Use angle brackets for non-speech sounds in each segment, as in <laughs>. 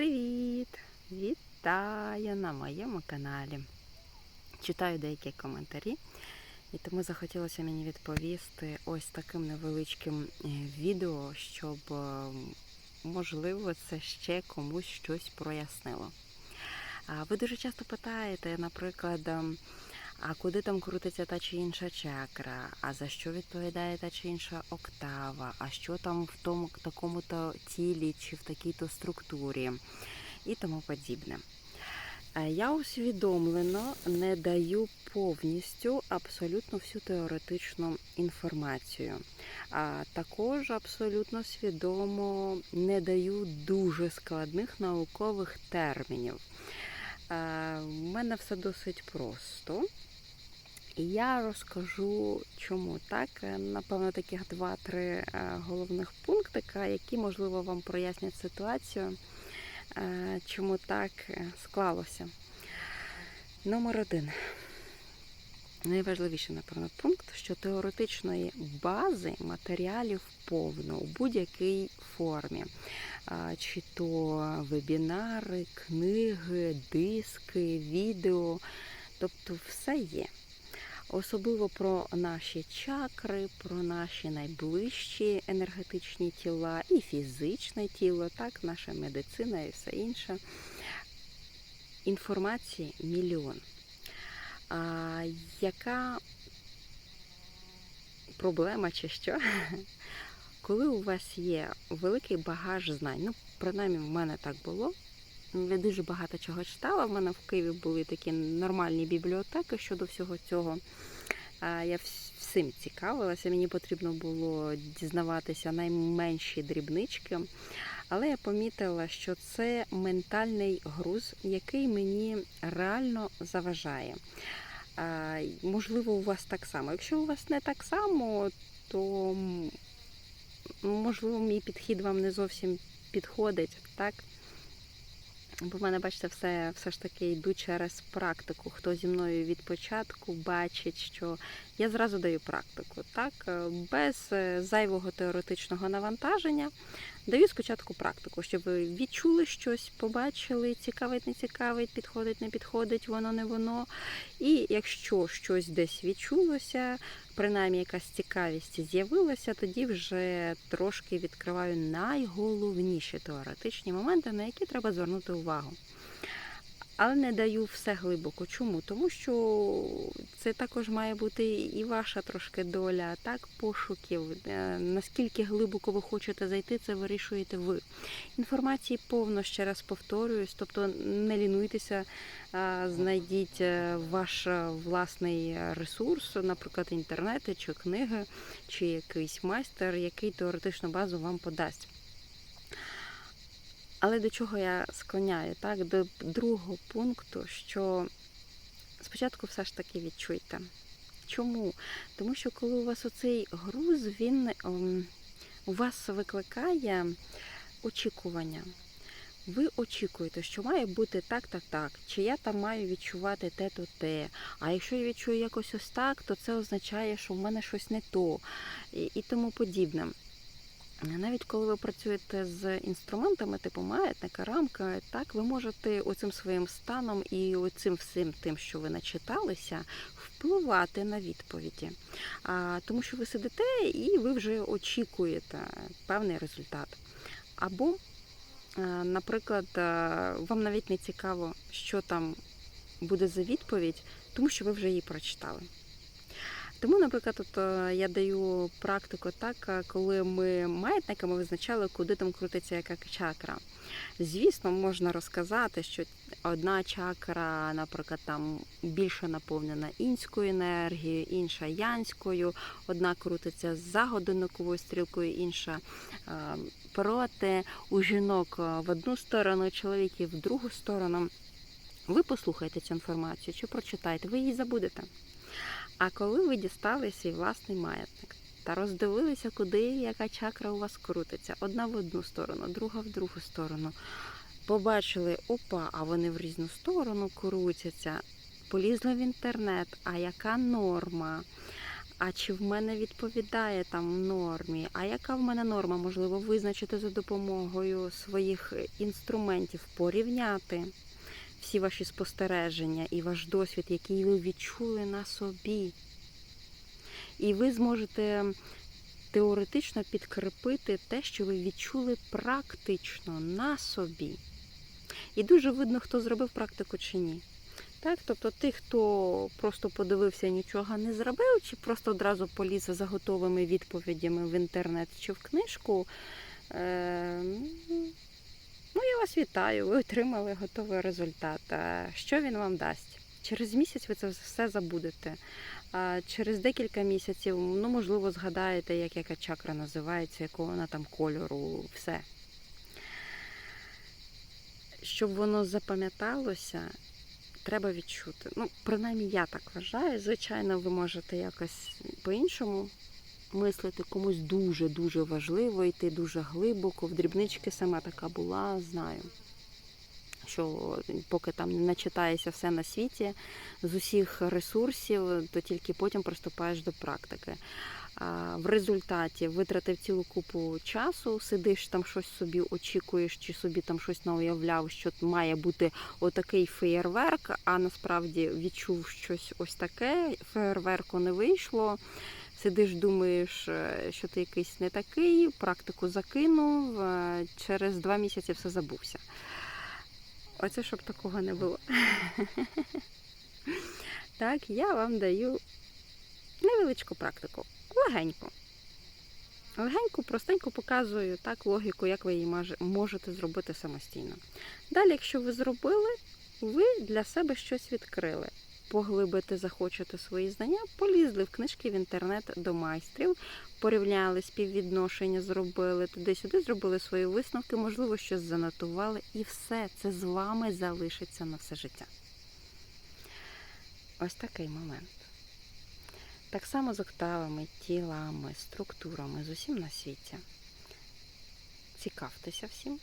Привіт! Вітаю на моєму каналі. Читаю деякі коментарі, і тому захотілося мені відповісти ось таким невеличким е, відео, щоб, е, можливо, це ще комусь щось прояснило. Ви дуже часто питаєте, наприклад, ем, а куди там крутиться та чи інша чакра, а за що відповідає та чи інша октава, а що там в тому такому-то тілі чи в такій-то структурі і тому подібне. Е, Я усвідомлено не даю повністю абсолютно всю теоретичну інформацію. А також абсолютно свідомо не даю дуже складних наукових термінів. Е, У мене все досить просто. І я розкажу, чому так. Е, Напевно, таких два-три е, головних пунктика, які, можливо, вам прояснять ситуацію, е, чому так склалося. Номер один. Найважливіший, напевно, пункт, що теоретичної бази матеріалів повно у будь-якій формі. Чи то вебінари, книги, диски, відео, тобто все є. Особливо про наші чакри, про наші найближчі енергетичні тіла і фізичне тіло, так, наша медицина і все інше. Інформації мільйон. Яка проблема чи що? <laughs> Коли у вас є великий багаж знань, ну, принаймні в мене так було. Я дуже багато чого читала. В мене в Києві були такі нормальні бібліотеки щодо всього цього. Я всім цікавилася, мені потрібно було дізнаватися найменші дрібнички. Але я помітила, що це ментальний груз, який мені реально заважає. Можливо, у вас так само. Якщо у вас не так само, то можливо мій підхід вам не зовсім підходить, так? Бо в мене, бачите, все, все ж таки йду через практику. Хто зі мною від початку бачить, що я зразу даю практику, так? е, Без е, зайвого теоретичного навантаження. Даю спочатку практику, щоб відчули щось, побачили, цікавить, не цікавить, підходить, не підходить, воно не воно. І якщо щось десь відчулося, принаймні якась цікавість з'явилася, тоді вже трошки відкриваю найголовніші теоретичні моменти, на які треба звернути увагу. Але не даю все глибоко. Чому? Тому що це також має бути і ваша трошки доля, так, пошуків. Е, Наскільки глибоко ви хочете зайти, це вирішуєте ви. Інформації повно, ще раз повторююсь, тобто не лінуйтеся, знайдіть е, ваш е, власний ресурс, наприклад, інтернети чи книги, чи якийсь майстер, який теоретичну базу вам подасть. Але до чого я склоняю? Так? До другого пункту, що спочатку все ж таки відчуйте. Чому? Тому що коли у вас оцей груз, він ем, у вас викликає очікування. Ви очікуєте, що має бути так, так, так, чи я там маю відчувати те, то те. А якщо я відчую якось ось так, то це означає, що в мене щось не то і, і тому подібне. Навіть коли ви працюєте з інструментами, типу маятника, рамка, так ви можете оцим своїм станом і оцим всім тим, що ви начиталися, впливати на відповіді. А, тому що ви сидите і ви вже очікуєте певний результат. Або, е, наприклад, е, вам навіть не цікаво, що там буде за відповідь, тому що ви вже її прочитали. Тому, наприклад, от е, я даю практику так, е, коли ми маятниками визначали, куди там крутиться яка чакра. Звісно, можна розказати, що одна чакра, наприклад, там більше наповнена інською енергією, інша янською, одна крутиться за годинниковою стрілкою, інша е, проти. У жінок в одну сторону, чоловіків в другу сторону. Ви послухаєте цю інформацію чи прочитаєте, ви її забудете. А коли ви дістали свій власний маятник та роздивилися, куди яка чакра у вас крутиться, одна в одну сторону, друга в другу сторону, побачили, опа, а вони в різну сторону крутяться, полізли в інтернет, а яка норма? а чи в мене відповідає там нормі, а яка в мене норма, можливо, визначити за допомогою своїх інструментів, порівняти всі ваші спостереження і ваш досвід, який ви відчули на собі. І ви зможете теоретично підкріпити те, що ви відчули практично на собі. І дуже видно, хто зробив практику чи ні. Так, тобто тих, хто просто подивився, нічого не зробив, чи просто одразу поліз за готовими відповідями в інтернет чи в книжку. Вас вітаю, ви отримали готовий результат. Що він вам дасть? Через місяць ви це все забудете. А через декілька місяців, ну, можливо, згадаєте, як яка чакра називається, якого вона там кольору, все. Щоб воно запам'яталося, треба відчути. Ну, принаймні я так вважаю. Звичайно, ви можете якось по-іншому мислити, комусь дуже-дуже важливо йти дуже глибоко. В дрібнички сама така була, знаю. Що поки там не начитаєшся все на світі з усіх ресурсів, то тільки потім приступаєш до практики. А в результаті витратив цілу купу часу, сидиш там щось собі очікуєш, чи собі там щось nauявляв, що має бути отакий феєрверк, а насправді відчув щось ось таке. Феєрверку не вийшло. Сидиш, думаєш, е, що ти якийсь не такий, практику закинув, е, через два місяці все забувся. Оце щоб такого не було. <laughs> Так, я вам даю невеличку практику. Легенько. Легенько, простенько показую так логіку, як ви її можете зробити самостійно. Далі, якщо ви зробили, ви для себе щось відкрили. Поглибити захочете свої знання, полізли в книжки в інтернет до майстрів, порівняли співвідношення, зробили туди-сюди, зробили свої висновки, можливо, щось занотували, і все це з вами залишиться на все життя. Ось такий момент. Так само з октавами, тілами, структурами, з усім на світі. Цікавтеся всім,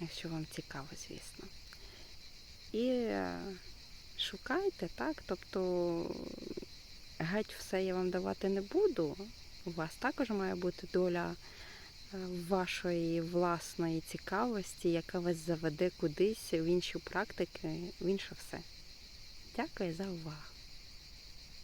якщо вам цікаво, звісно. І е, шукайте, так? Тобто геть все я вам давати не буду. У вас також має бути доля е, вашої власної цікавості, яка вас заведе кудись в інші практики, в інше все. Дякую за увагу.